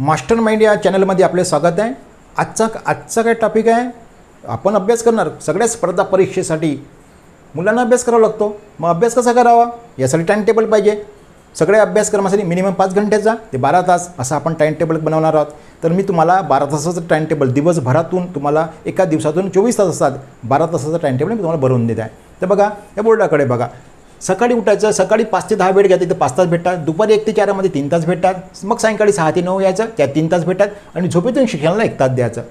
Master mind या चॅनलमध्ये आपले स्वागत आहे. आजचा आजचा काय टॉपिक आहे? आपण अभ्यास करणार. सगळ्या स्पर्धा परीक्षेसाठी मुलांना अभ्यास करावा लागतो. मग अभ्यास कसा करावा? यासाठी टाईम टेबल पाहिजे. सगळ्या अभ्यासक्रमासाठी मिनिमम पाच घंट्याचा ते बारा तास. असं आपण टाईम टेबल बनवणार आहोत. तर मी तुम्हाला बारा तासाचं टाईम टेबल दिवसभरातून तुम्हाला एका दिवसातून चोवीस तास असतात. बारा तासाचं टाईम टेबल मी तुम्हाला भरून देत आहे. तर बघा या बोर्डाकडे बघा. सकाळी उठायचं सकाळी पाच ते दहा वेळ घ्या तिथे पाच तास भेटतात. दुपारी एक ते चारमध्ये तीन तास भेटतात. मग सायंकाळी सहा ते नऊ यायचं त्यात तीन तास भेटतात. आणि झोपेतून शिक्षणाला एक तास द्यायचं.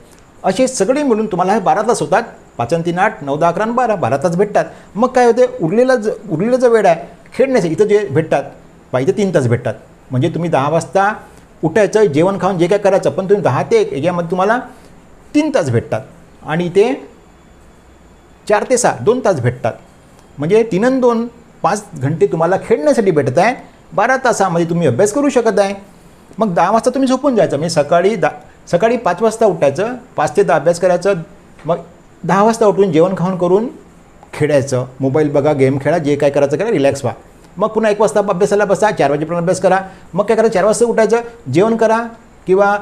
असे सगळे मिळून तुम्हाला हे बारा तास होतात. पाच आणि तीन आठ नऊ दहा अकरा बारा बारा तास भेटतात. मग काय होते उरलेला ज उरलेला जो वेळ आहे खेळण्याचं इथं जे भेटतात पाहिजे तीन तास भेटतात. म्हणजे तुम्ही दहा वाजता उठायचं जेवण खाऊन जे काय करायचं पण तुम्ही दहा ते एक याच्यामध्ये तुम्हाला तीन तास भेटतात. आणि इथे चार ते सहा दोन तास भेटतात. म्हणजे तीन आणि दोन पाच घंटे तुम्हाला खेळण्यासाठी भेटत आहे. बारा तासामध्ये तुम्ही अभ्यास करू शकत आहे. मग दहा वाजता तुम्ही झोपून जायचं. म्हणजे सकाळी दा सकाळी पाच वाजता उठायचं पाच ते दहा अभ्यास करायचं मग दहा वाजता उठून जेवण खाऊन करून खेळायचं. मोबाईल बघा गेम खेळा जे काय करायचं करा रिलॅक्स व्हा. मग पुन्हा एक वाजता अभ्यासाला बसा चार वाजेपर्यंत अभ्यास करा. मग काय करायचं? चार वाजता उठायचं जेवण करा किंवा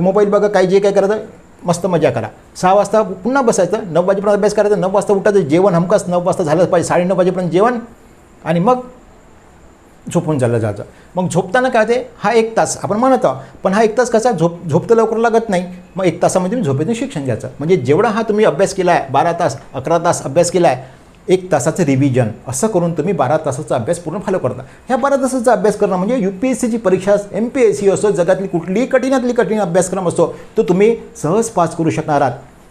मोबाईल बघा काय जे काय करायचं मस्त मजा करा. सहा वाजता पुन्हा बसायचं नऊ वाजेपर्यंत अभ्यास करायचा नऊ वाजता उठायचं जेवण हमकास नऊ वाजता झालंच पाहिजे साडे नऊ वाजेपर्यंत जेवण. आणि मग झोपून चाललं जायचं मग झोपताना काय ते हा एक तास आपण म्हणत आहोत पण हा एक तास कसा? झोप झोप तर लवकर लागत नाही. मग एक तासामध्ये तुम्ही झोपेतून शिक्षण घ्यायचं. म्हणजे जेवढा हा तुम्ही अभ्यास केला आहे बारा तास अकरा तास अभ्यास केला आहे एक तासाचं रिव्हिजन असं करून तुम्ही बारा तासाचा अभ्यास पूर्ण फॉलो करता. ह्या बारा तासाचा अभ्यास करणं म्हणजे यू पी एस सीची परीक्षा एम पी एस सी असो जगातली कुठलीही कठीणातली कठीण अभ्यासक्रम असो तो तुम्ही सहज पास करू शकणार आहात.